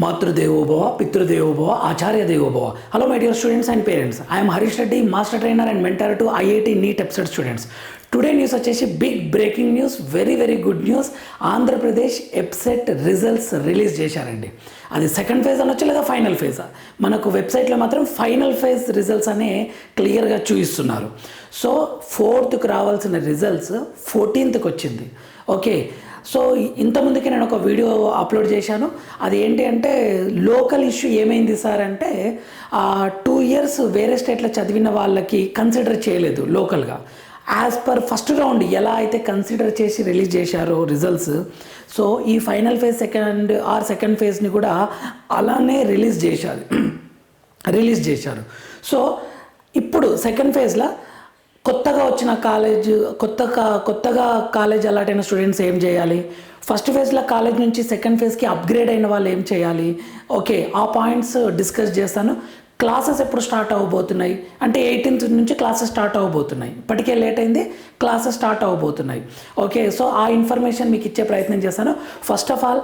మాతృదేవోభవ పితృదేవోభవ ఆచార్య దేవోభవ hello my dear students and parents I'm Harish Reddy master trainer and mentor to IIT NEET episode students today news వచ్చేసి big breaking news very very good news Andhra Pradesh EAPCET results release చేశారండి. అది second phase అనొచ్చు లేదా final phase మనకు వెబ్సైట్లో మాత్రం final phase results అనే క్లియర్గా చూపిస్తున్నారు. సో ఫోర్త్కి రావాల్సిన రిజల్ట్స్ ఫోర్టీన్త్కి వచ్చింది. ఓకే సో ఇంతకుముందుకి నేను ఒక వీడియో అప్లోడ్ చేశాను. అది ఏంటి అంటే లోకల్ ఇష్యూ ఏమైంది సార్ అంటే టూ ఇయర్స్ వేరే స్టేట్లో చదివిన వాళ్ళకి కన్సిడర్ చేయలేదు లోకల్గా యాజ్ పర్ ఫస్ట్ రౌండ్ ఎలా అయితే కన్సిడర్ చేసి రిలీజ్ చేశారో రిజల్ట్స్ సో ఈ final phase second or second ఫేజ్ని కూడా అలానే రిలీజ్ చేశారు. రిలీజ్ చేశారు. సో ఇప్పుడు సెకండ్ ఫేజ్లో కొత్తగా వచ్చిన కాలేజ్ కొత్త కా- కొత్తగా కాలేజ్ అలాట్ అయిన స్టూడెంట్స్ ఏం చేయాలి? ఫస్ట్ ఫేజ్లో కాలేజ్ నుంచి సెకండ్ ఫేజ్కి అప్గ్రేడ్ అయిన వాళ్ళు ఏం చేయాలి? ఓకే ఆ పాయింట్స్ డిస్కస్ చేస్తాను. క్లాసెస్ ఎప్పుడు స్టార్ట్ అవ్వబోతున్నాయి అంటే ఎయిటీన్త్ నుంచి క్లాసెస్ స్టార్ట్ అవ్వబోతున్నాయి ఇప్పటికే లేట్ అయింది క్లాసెస్ స్టార్ట్ అవ్వబోతున్నాయి ఓకే సో ఆ ఇన్ఫర్మేషన్ మీకు ఇచ్చే ప్రయత్నం చేస్తాను first of all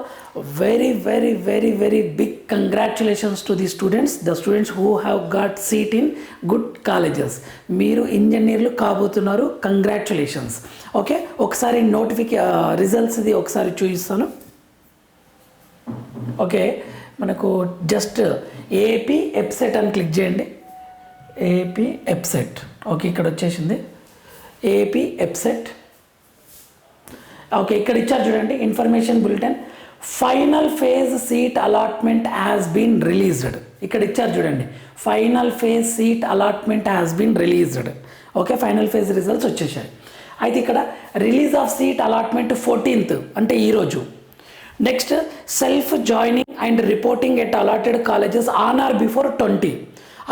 very very very very big congratulations to the students the students who have got seat in good colleges మీరు ఇంజనీర్లు కాబోతున్నారు కంగ్రాచులేషన్స్ ఓకే ఒకసారి నోటిఫికే రిజల్ట్స్ది ఒకసారి చూపిస్తాను. ఓకే మనకు జస్ట్ ఏపీ ఎప్సెట్ అని క్లిక్ చేయండి. ఏపీ ఎప్సెట్ ఓకే ఇక్కడ వచ్చేసింది. ఏపీ ఎప్సెట్ ఓకే ఇక్కడ ఇచ్చారు చూడండి. Information bulletin final phase seat allotment has been released ఇక్కడ ఇచ్చారు చూడండి. Final phase seat allotment has been released okay final phase results వచ్చేసాయి. అయితే ఇక్కడ release of seat allotment fourteenth అంటే ఈరోజు next self joining and reporting at allotted colleges on or before twenty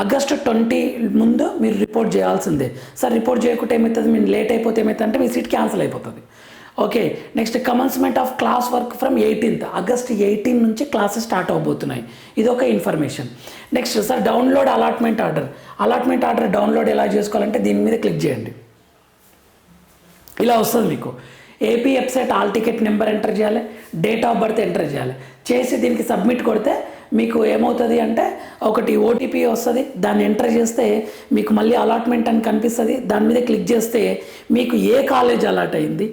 August twenty ముందు మీరు రిపోర్ట్ చేయాల్సిందే. Sir report చేయకుంటే ఏమవుతుంది? మీరు లేట్ అయిపోతే ఏమవుతుంది అంటే మీ సీట్ క్యాన్సిల్ అయిపోతుంది. Okay next commencement of class work from eighteenth August eighteen నుంచి క్లాసెస్ స్టార్ట్ అవబోతున్నాయి. ఇది ఒక information next sir download allotment order allotment order download ఎలా చేసుకోవాలంటే దీని మీద క్లిక్ చేయండి. ఇలా వస్తుంది మీకు. AP website hall ticket number enter చేయాలి డేట్ ఆఫ్ బర్త్ ఎంటర్ చేయాలి. చేసి దీనికి సబ్మిట్ కొడితే మీకు ఏమవుతుంది అంటే ఒకటి ఓటీపీ వస్తుంది దాన్ని ఎంటర్ చేస్తే మీకు మళ్ళీ అలాట్మెంట్ అని కనిపిస్తుంది. దాని మీద క్లిక్ చేస్తే మీకు ఏ కాలేజ్ అలాట్ అయింది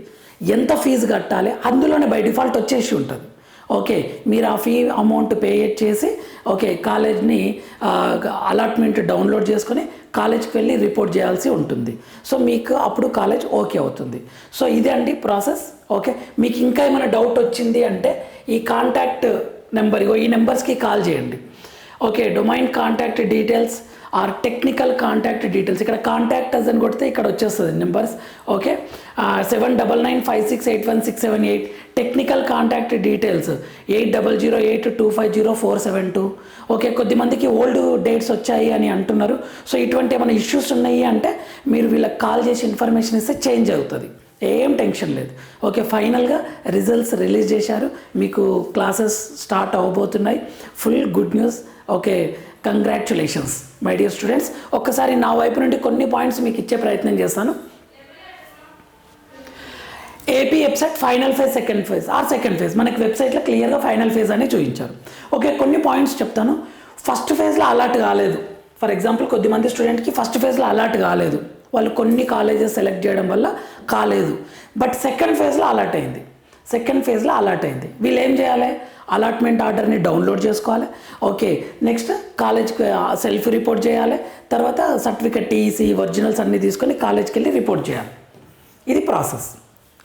ఎంత ఫీజు కట్టాలి అందులోనే బై డిఫాల్ట్ వచ్చేసి ఉంటుంది. ఓకే మీరు ఆ ఫీ అమౌంట్ పే చేసి ఓకే కాలేజ్ని అలాట్మెంట్ డౌన్లోడ్ చేసుకొని కాలేజ్కి వెళ్ళి రిపోర్ట్ చేయాల్సి ఉంటుంది. సో మీకు అప్పుడు కాలేజ్ ఓకే అవుతుంది. సో ఇదే అండి ప్రాసెస్. ఓకే? మీకు ఇంకా ఏమైనా డౌట్ వచ్చింది అంటే ఈ కాంటాక్ట్ నెంబర్ ఇగో ఈ నెంబర్స్కి కాల్ చేయండి. Okay? Domain contact details or technical contact details ఇక్కడ కాంటాక్ట్ అస్ అని కొడితే ఇక్కడ వచ్చేస్తుంది numbers okay seven double nine five six eight one six seven eight technical contact details eight double zero eight two five zero four seven two okay కొద్దిమందికి old dates వచ్చాయి అని అంటున్నారు. So ఇటువంటి ఏమైనా ఇష్యూస్ ఉన్నాయి అంటే మీరు వీళ్ళకి కాల్ చేసి ఇన్ఫర్మేషన్ ఇస్తే చేంజ్ అవుతుంది. ఏం టెన్షన్ లేదు. ఓకే ఫైనల్గా రిజల్ట్స్ రిలీజ్ చేశారు. మీకు classes start అవ్వబోతున్నాయి. Full good news okay congratulations my dear students ఒక్కసారి నా వైపు నుండి కొన్ని పాయింట్స్ మీకు ఇచ్చే ప్రయత్నం చేస్తాను. AP website final phase second phase or second phase మనకి వెబ్సైట్లో క్లియర్గా ఫైనల్ ఫేజ్ అని చూపించారు. ఓకే కొన్ని పాయింట్స్ చెప్తాను. ఫస్ట్ ఫేజ్లో అలర్ట్ కాలేదు. ఫర్ ఎగ్జాంపుల్ కొద్దిమంది స్టూడెంట్కి ఫస్ట్ ఫేజ్లో అలర్ట్ కాలేదు. వాళ్ళు కొన్ని కాలేజెస్ సెలెక్ట్ చేయడం వల్ల కాలేదు. బట్ సెకండ్ ఫేజ్లో అలర్ట్ అయింది. సెకండ్ ఫేజ్లో అలర్ట్ అయింది. వీళ్ళు ఏం చేయాలి? అలాట్మెంట్ ఆర్డర్ని డౌన్లోడ్ చేసుకోవాలి. ఓకే నెక్స్ట్ కాలేజ్కి సెల్ఫ్ రిపోర్ట్ చేయాలి. తర్వాత సర్టిఫికెట్ టీసీ ఒరిజినల్స్ అన్నీ తీసుకొని కాలేజ్కి వెళ్ళి రిపోర్ట్ చేయాలి. ఇది ప్రాసెస్.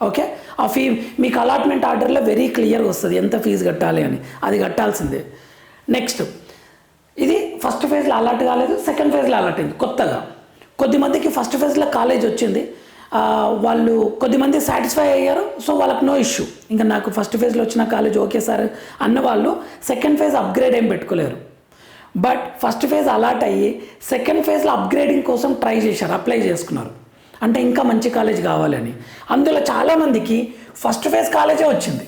ఓకే ఆ ఫీ మీకు అలాట్మెంట్ ఆర్డర్లో వెరీ క్లియర్గా వస్తుంది. ఎంత ఫీజు కట్టాలి అని. అది కట్టాల్సిందే. నెక్స్ట్ ఇది ఫస్ట్ ఫేజ్లో అలర్ట్ కాలేదు. సెకండ్ ఫేజ్లో అలర్ట్ అయింది. కొత్తగా. కొద్దిమందికి ఫస్ట్ ఫేజ్లో కాలేజ్ వచ్చింది. వాళ్ళు కొద్దిమంది సాటిస్ఫై అయ్యారు. సో వాళ్ళకి నో ఇష్యూ ఇంకా నాకు ఫస్ట్ ఫేజ్లో వచ్చిన కాలేజ్ ఓకే సార్ అన్న వాళ్ళు సెకండ్ ఫేజ్ అప్గ్రేడ్ ఏం పెట్టుకోలేరు. బట్ ఫస్ట్ ఫేజ్ అలాట్ అయ్యి సెకండ్ ఫేజ్లో అప్గ్రేడింగ్ కోసం ట్రై చేశారు అప్లై చేసుకున్నారు. అంటే ఇంకా మంచి కాలేజ్ కావాలని. అందులో చాలామందికి ఫస్ట్ ఫేజ్ కాలేజే వచ్చింది.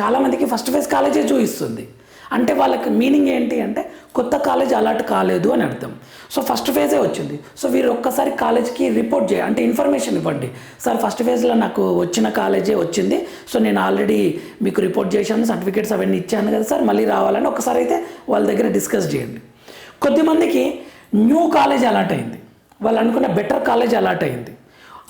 చాలామందికి ఫస్ట్ ఫేజ్ కాలేజే చూపిస్తుంది. అంటే వాళ్ళకి మీనింగ్ ఏంటి అంటే కొత్త కాలేజ్ అలాట్ కాలేదు అని అర్థం. సో ఫస్ట్ ఫేజే వచ్చింది. సో వీరు ఒక్కసారి కాలేజ్కి రిపోర్ట్ చేయ అంటే ఇన్ఫర్మేషన్ ఇవ్వండి. సార్ ఫస్ట్ ఫేజ్లో నాకు వచ్చిన కాలేజే వచ్చింది. సో నేను ఆల్రెడీ మీకు రిపోర్ట్ చేశాను సర్టిఫికేట్స్ అవన్నీ ఇచ్చాను కదా సార్ మళ్ళీ రావాలని ఒకసారి అయితే వాళ్ళ దగ్గర డిస్కస్ చేయండి. కొద్దిమందికి న్యూ కాలేజ్ అలాట్ అయింది. వాళ్ళు అనుకున్న బెటర్ కాలేజ్ అలాట్ అయింది.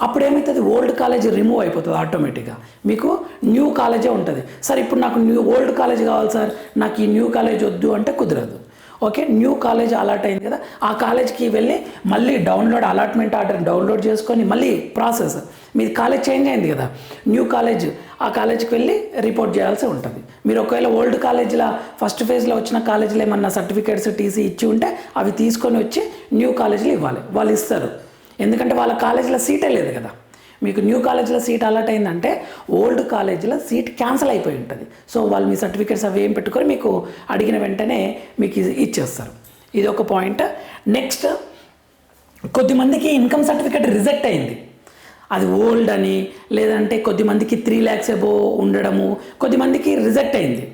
అప్పుడు ఏమవుతుంది ఓల్డ్ కాలేజ్ రిమూవ్ అయిపోతుంది ఆటోమేటిక్గా మీకు న్యూ కాలేజే ఉంటుంది. సార్ ఇప్పుడు నాకు న్యూ ఓల్డ్ కాలేజ్ కావాలి సార్. నాకు ఈ న్యూ కాలేజ్ వద్దు అంటే కుదరదు. ఓకే? న్యూ కాలేజ్ అలాట్ అయింది కదా. ఆ కాలేజ్కి వెళ్ళి మళ్ళీ డౌన్లోడ్ అలాట్మెంట్ ఆర్డర్ డౌన్లోడ్ చేసుకొని మళ్ళీ ప్రాసెస్ మీది కాలేజ్ చేంజ్ అయింది కదా. న్యూ కాలేజ్ ఆ కాలేజ్కి వెళ్ళి రిపోర్ట్ చేయాల్సి ఉంటుంది. మీరు ఒకవేళ ఓల్డ్ కాలేజ్లో ఫస్ట్ ఫేజ్లో వచ్చిన కాలేజీలో ఏమన్నా సర్టిఫికేట్స్ టీసీ ఇచ్చి ఉంటే అవి తీసుకొని వచ్చి న్యూ కాలేజీలో ఇవ్వాలి. వాళ్ళు ఇస్తారు. ఎందుకంటే వాళ్ళ కాలేజీలో సీటే లేదు కదా. మీకు న్యూ కాలేజీలో సీట్ అలాట్ అయిందంటే ఓల్డ్ కాలేజీలో సీట్ క్యాన్సిల్ అయిపోయి ఉంటుంది. సో వాళ్ళు మీ సర్టిఫికేట్స్ అవి ఏం పెట్టుకొని మీకు అడిగిన వెంటనే మీకు ఇది ఇచ్చేస్తారు. ఇది ఒక పాయింట్. నెక్స్ట్ కొద్దిమందికి ఇన్కమ్ సర్టిఫికేట్ రిజెక్ట్ అయింది. అది ఓల్డ్ అని లేదంటే కొద్దిమందికి త్రీ ల్యాక్స్ ఎబో ఉండడము కొద్దిమందికి రిజెక్ట్ అయింది.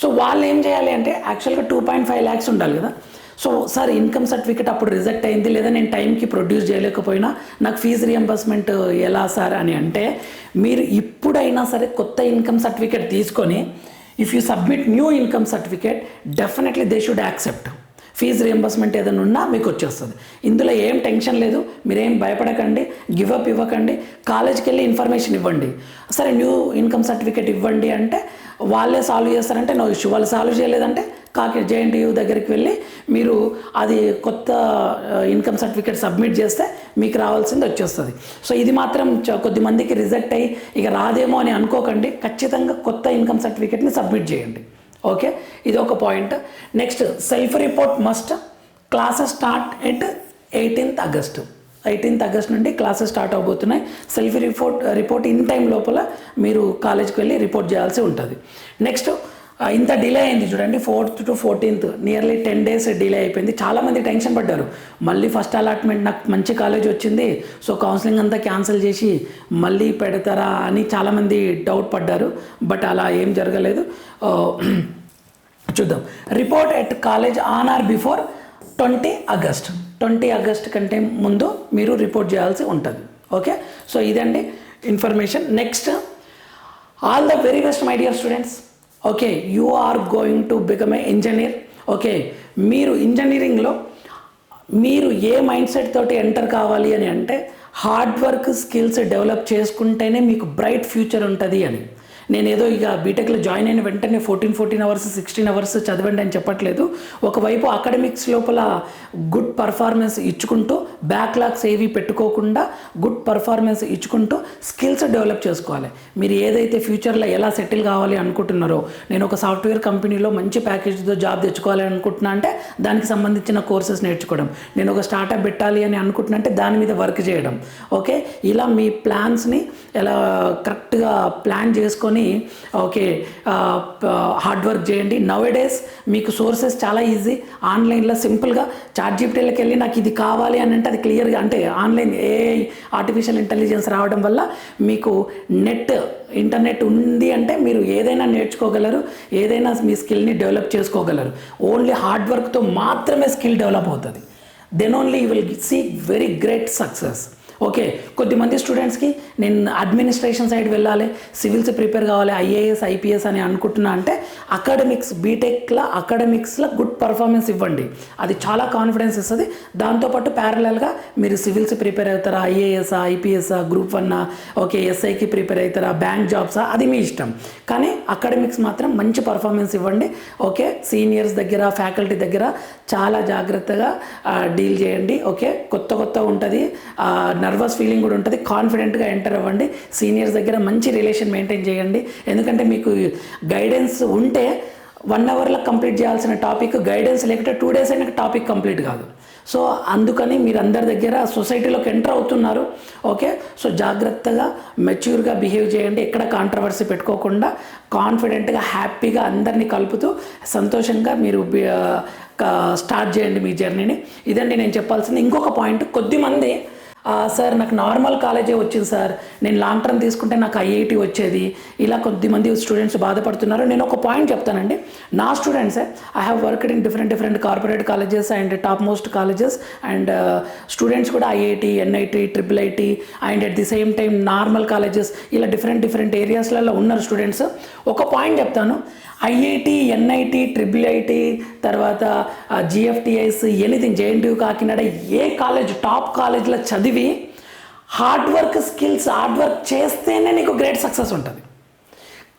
సో వాళ్ళు ఏం చేయాలి అంటే యాక్చువల్గా టూ పాయింట్ ఫైవ్ ల్యాక్స్ ఉండాలి కదా. సో సార్ ఇన్కమ్ సర్టిఫికేట్ అప్పుడు రిజెక్ట్ అయింది లేదా నేను టైంకి ప్రొడ్యూస్ చేయలేకపోయినా నాకు ఫీజు రియంబర్స్మెంట్ ఎలా సార్? అని అంటే మీరు ఇప్పుడైనా సరే కొత్త ఇన్కమ్ సర్టిఫికేట్ తీసుకొని if you submit new income certificate definitely they should accept. Fee reimbursement ఏదైనా ఉన్నా మీకు వచ్చేస్తుంది. ఇందులో ఏం టెన్షన్ లేదు మీరేం భయపడకండి గివప్ ఇవ్వకండి కాలేజ్కి వెళ్ళి ఇన్ఫర్మేషన్ ఇవ్వండి. సరే న్యూ ఇన్కమ్ సర్టిఫికేట్ ఇవ్వండి అంటే వాళ్ళే సాల్వ్ చేస్తారంటే నో ఇష్యూ వాళ్ళు సాల్వ్ చేయలేదంటే కాకి జేఎన్టీయూ దగ్గరికి వెళ్ళి మీరు అది కొత్త ఇన్కమ్ సర్టిఫికేట్ సబ్మిట్ చేస్తే మీకు రావాల్సింది వచ్చేస్తుంది. సో ఇది మాత్రం కొద్ది కొద్దిమందికి రిజెక్ట్ అయ్యి ఇక రాదేమో అని అనుకోకండి. ఖచ్చితంగా కొత్త ఇన్కమ్ సర్టిఫికేట్ని సబ్మిట్ చేయండి. ఓకే ఇది ఒక point next self report must classes start at eighteenth August eighteenth August నుండి classes start అవబోతున్నాయి. Self report report in time లోపల మీరు కాలేజ్కి వెళ్ళి రిపోర్ట్ చేయాల్సి ఉంటుంది. నెక్స్ట్ ఇంత డిలే అయింది చూడండి fourth to fourteenth nearly ten days delay అయిపోయింది. చాలామంది టెన్షన్ పడ్డారు. మళ్ళీ ఫస్ట్ అలాట్మెంట్ నాకు మంచి కాలేజ్ వచ్చింది. సో కౌన్సిలింగ్ అంతా క్యాన్సిల్ చేసి మళ్ళీ పెడతారా అని చాలామంది డౌట్ పడ్డారు. బట్ అలా ఏం జరగలేదు. చూద్దాం. Report at college on or before twenty August twenty August కంటే ముందు మీరు రిపోర్ట్ చేయాల్సి ఉంటుంది. ఓకే సో ఇదండి information next all the very best my dear students okay you are going to become a engineer okay మీరు ఇంజనీరింగ్లో మీరు ఏ మైండ్ సెట్ తోటి ఎంటర్ కావాలి అని అంటే హార్డ్ వర్క్ స్కిల్స్ డెవలప్ చేసుకుంటేనే మీకు బ్రైట్ ఫ్యూచర్ ఉంటుంది అని. నేనేదో ఇక బీటెక్లో జాయిన్ అయిన వెంటనే fourteen fourteen hours sixteen hours చదవండి అని చెప్పట్లేదు. ఒకవైపు అకాడమిక్స్ లోపల గుడ్ పర్ఫార్మెన్స్ ఇచ్చుకుంటూ బ్యాక్లాగ్స్ ఏవి పెట్టుకోకుండా గుడ్ పర్ఫార్మెన్స్ ఇచ్చుకుంటూ స్కిల్స్ డెవలప్ చేసుకోవాలి. మీరు ఏదైతే ఫ్యూచర్లో ఎలా సెటిల్ కావాలి అనుకుంటున్నారో నేను ఒక సాఫ్ట్వేర్ కంపెనీలో మంచి ప్యాకేజ్తో జాబ్ తెచ్చుకోవాలి అనుకుంటున్నా అంటే దానికి సంబంధించిన కోర్సెస్ నేర్చుకోవడం. నేను ఒక స్టార్టప్ పెట్టాలి అని అనుకుంటున్నా అంటే దాని మీద వర్క్ చేయడం. ఓకే? ఇలా మీ ప్లాన్స్ని ఎలా కరెక్ట్గా ప్లాన్ చేసుకొని ఓకే హార్డ్ వర్క్ చేయండి. నవ్ డేస్ మీకు సోర్సెస్ చాలా ఈజీ ఆన్లైన్లో సింపుల్గా చాట్ జీపీటీలకు వెళ్ళి నాకు ఇది కావాలి అని అంటే అది క్లియర్గా అంటే ఆన్లైన్ ఏ ఆర్టిఫిషియల్ ఇంటెలిజెన్స్ రావడం వల్ల మీకు నెట్ ఇంటర్నెట్ ఉంది అంటే మీరు ఏదైనా నేర్చుకోగలరు ఏదైనా మీ స్కిల్ని డెవలప్ చేసుకోగలరు. ఓన్లీ హార్డ్ వర్క్తో మాత్రమే స్కిల్ డెవలప్ అవుతుంది. Then only you will see very great success okay కొద్దిమంది స్టూడెంట్స్కి నేను అడ్మినిస్ట్రేషన్ సైడ్ వెళ్ళాలి సివిల్స్ ప్రిపేర్ కావాలి ఐఏఎస్ ఐపీఎస్ అని అనుకుంటున్నా అంటే అకాడమిక్స్ బీటెక్లో అకాడమిక్స్లో గుడ్ పర్ఫార్మెన్స్ ఇవ్వండి. అది చాలా కాన్ఫిడెన్స్ ఇస్తుంది. దాంతోపాటు ప్యారలల్గా మీరు సివిల్స్ ప్రిపేర్ అవుతారా? ఐఏఎస్ ఐపీఎస్ గ్రూప్ వన్నా ఓకే ఎస్ఐకి ప్రిపేర్ అవుతారా? బ్యాంక్ జాబ్సా అది మీ ఇష్టం. కానీ అకాడమిక్స్ మాత్రం మంచి పర్ఫార్మెన్స్ ఇవ్వండి. ఓకే సీనియర్స్ దగ్గర ఫ్యాకల్టీ దగ్గర చాలా జాగ్రత్తగా డీల్ చేయండి. ఓకే కొత్త కొత్త ఉంటుంది. నర్వస్ ఫీలింగ్ కూడా ఉంటుంది. కాన్ఫిడెంట్గా ఎంటర్ అవ్వండి. సీనియర్స్ దగ్గర మంచి రిలేషన్ మెయింటైన్ చేయండి. ఎందుకంటే మీకు గైడెన్స్ ఉంటే వన్ అవర్లో కంప్లీట్ చేయాల్సిన టాపిక్ గైడెన్స్ లేకుంటే టూ డేస్ అయినా టాపిక్ కంప్లీట్ కాదు. సో అందుకని మీరు అందరి దగ్గర సొసైటీలోకి ఎంటర్ అవుతున్నారు. ఓకే సో జాగ్రత్తగా మెచ్యూర్గా బిహేవ్ చేయండి. ఎక్కడ కాంట్రవర్సీ పెట్టుకోకుండా కాన్ఫిడెంట్గా హ్యాపీగా అందరినీ కలుపుతూ సంతోషంగా మీరు స్టార్ట్ చేయండి మీ జర్నీని ఇదండి నేను చెప్పాల్సింది. ఇంకొక పాయింట్ కొద్దిమంది సార్ నాకు నార్మల్ కాలేజే వచ్చింది సార్. నేను లాంగ్ టర్మ్ తీసుకుంటే నాకు ఐఐటి వచ్చేది. ఇలా కొద్దిమంది స్టూడెంట్స్ బాధపడుతున్నారు. నేను ఒక పాయింట్ చెప్తానండి. నా స్టూడెంట్సే I have worked in different different corporate colleges and top most colleges and students uh, కూడా IIT NIT triple IT and at the same time normal colleges ఇలా డిఫరెంట్ డిఫరెంట్ ఏరియాస్లలో ఉన్నారు స్టూడెంట్స్. ఒక పాయింట్ చెప్తాను. IIT NIT triple IT తర్వాత GFTIs anything JNTU Kakinada ఏ college top కాలేజ్లో చదివి hard work skills hard work చేస్తేనే నీకు గ్రేట్ సక్సెస్ ఉంటుంది.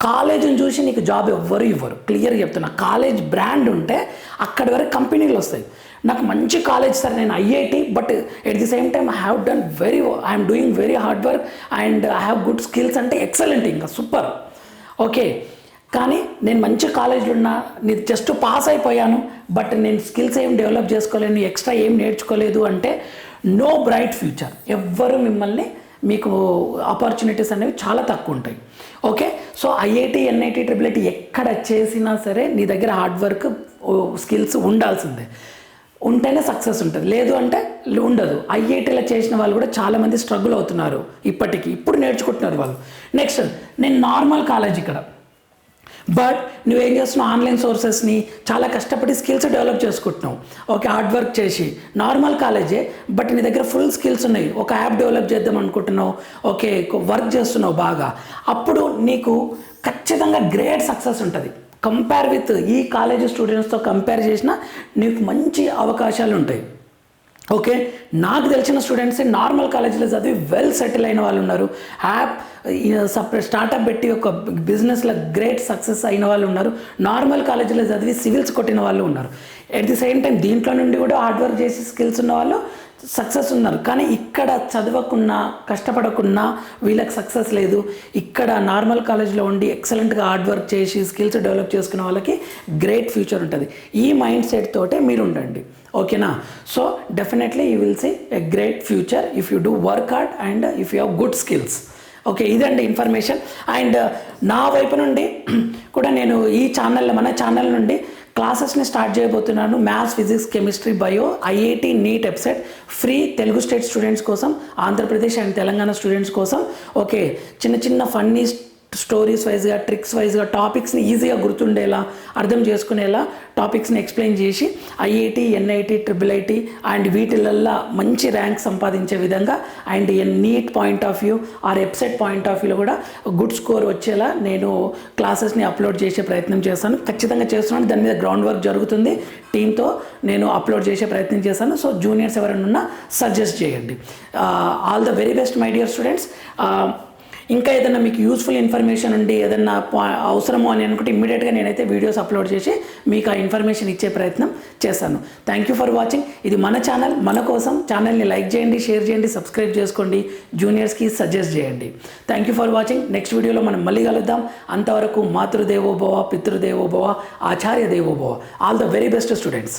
కాలేజీని చూసి నీకు జాబ్ ఎవ్వరు ఇవ్వరు. క్లియర్గా చెప్తున్నా. కాలేజ్ బ్రాండ్ ఉంటే అక్కడి వరకు కంపెనీలు వస్తాయి. నాకు మంచి కాలేజ్ సార్ నేను IIT but at the same time I have done very I'm doing very hard work and I have good skills అంటే ఎక్సలెంట్ ఇంకా సూపర్. ఓకే. కానీ నేను మంచి కాలేజీలో ఉన్నా నేను జస్ట్ పాస్ అయిపోయాను బట్ నేను స్కిల్స్ ఏం డెవలప్ చేసుకోలేను ఎక్స్ట్రా ఏం నేర్చుకోలేదు అంటే నో బ్రైట్ ఫ్యూచర్ ఎవ్వరు మిమ్మల్ని మీకు ఆపర్చునిటీస్ అనేవి చాలా తక్కువ ఉంటాయి. Okay so IIT NIT triple IT ఎక్కడ చేసినా సరే నీ దగ్గర హార్డ్ వర్క్ స్కిల్స్ ఉండాల్సిందే. ఉంటేనే సక్సెస్ ఉంటుంది. లేదు అంటే ఉండదు. ఐఐటీలో చేసిన వాళ్ళు కూడా చాలామంది స్ట్రగుల్ అవుతున్నారు ఇప్పటికీ. ఇప్పుడు నేర్చుకుంటున్నారు వాళ్ళు. నెక్స్ట్ నేను నార్మల్ కాలేజ్ ఇక్కడ. బట్ నువ్వేం చేస్తున్నావు? ఆన్లైన్ సోర్సెస్ని చాలా కష్టపడి స్కిల్స్ డెవలప్ చేసుకుంటున్నావు. ఓకే హార్డ్ వర్క్ చేసి. నార్మల్ కాలేజే బట్ నీ దగ్గర ఫుల్ స్కిల్స్ ఉన్నాయి. ఒక యాప్ డెవలప్ చేద్దాం అనుకుంటున్నావు. ఓకే వర్క్ చేస్తున్నావు బాగా. అప్పుడు నీకు ఖచ్చితంగా గ్రేట్ సక్సెస్ ఉంటుంది. కంపేర్ విత్ ఈ కాలేజ్ స్టూడెంట్స్తో కంపేర్ చేసినా నీకు మంచి అవకాశాలు ఉంటాయి. ఓకే? నాకు తెలిసిన స్టూడెంట్స్ నార్మల్ కాలేజీలో చదివి వెల్ సెటిల్ అయిన వాళ్ళు ఉన్నారు. యాప్ సపరేట్ స్టార్టప్ పెట్టి ఒక బిజినెస్లో గ్రేట్ సక్సెస్ అయిన వాళ్ళు ఉన్నారు. నార్మల్ కాలేజీలో చదివి సివిల్స్ కొట్టిన వాళ్ళు ఉన్నారు. ఎట్ ది సేమ్ టైం దీంట్లో నుండి కూడా హార్డ్ వర్క్ చేసి స్కిల్స్ ఉన్న వాళ్ళు సక్సెస్ ఉన్నారు. కానీ ఇక్కడ చదవకున్నా కష్టపడకున్నా వీళ్ళకి సక్సెస్ లేదు. ఇక్కడ నార్మల్ కాలేజ్లో ఉండి ఎక్సలెంట్గా హార్డ్ వర్క్ చేసి స్కిల్స్ డెవలప్ చేసుకున్న వాళ్ళకి గ్రేట్ ఫ్యూచర్ ఉంటుంది. ఈ మైండ్ సెట్ తోటే మీరు ఉండండి. ఓకేనా? So definitely you will see a great future if you do work hard and if you have good skills. Okay ఇదండి ఇన్ఫర్మేషన్. అండ్ నా వైపు నుండి కూడా నేను ఈ ఛానల్ మన ఛానల్ నుండి క్లాసెస్ని స్టార్ట్ చేయబోతున్నాను. Maths physics chemistry bio IIT NEET website. Free Telugu state students కోసం ఆంధ్రప్రదేశ్ అండ్ తెలంగాణ స్టూడెంట్స్ కోసం. ఓకే చిన్న చిన్న ఫన్నీ స్టోరీస్ వైజ్గా ట్రిక్స్ వైజ్గా టాపిక్స్ని ఈజీగా గుర్తుండేలా అర్థం చేసుకునేలా టాపిక్స్ని ఎక్స్ప్లెయిన్ చేసి IIT NIT triple IT and వీటిలల్లో మంచి ర్యాంక్ సంపాదించే విధంగా and NEET point of view or website point of వ్యూలో కూడా గుడ్ స్కోర్ వచ్చేలా నేను క్లాసెస్ని అప్లోడ్ చేసే ప్రయత్నం చేస్తాను. ఖచ్చితంగా చేస్తున్నాను. దాని మీద గ్రౌండ్ వర్క్ జరుగుతుంది టీంతో నేను అప్లోడ్ చేసే ప్రయత్నం చేశాను సో జూనియర్స్ ఎవరైనా ఉన్నా సజెస్ట్ చేయండి. All the very best my dear students ఇంకా ఏదైనా మీకు యూస్ఫుల్ ఇన్ఫర్మేషన్ ఉండి ఏదైనా అవసరమో అని అనుకుంటే ఇమ్మీడియట్గా నేనైతే వీడియోస్ అప్లోడ్ చేసి మీకు ఆ ఇన్ఫర్మేషన్ ఇచ్చే ప్రయత్నం చేస్తాను. థ్యాంక్ యూ ఫర్ వాచింగ్ ఇది మన ఛానల్ మన కోసం ఛానల్ని లైక్ చేయండి షేర్ చేయండి సబ్స్క్రైబ్ చేసుకోండి జూనియర్స్కి సజెస్ట్ చేయండి. Thank you for watching next వీడియోలో మనం మళ్ళీ కలుద్దాం. అంతవరకు మాతృదేవోభవ పితృదేవోభవ ఆచార్య దేవోభవ. All the very best students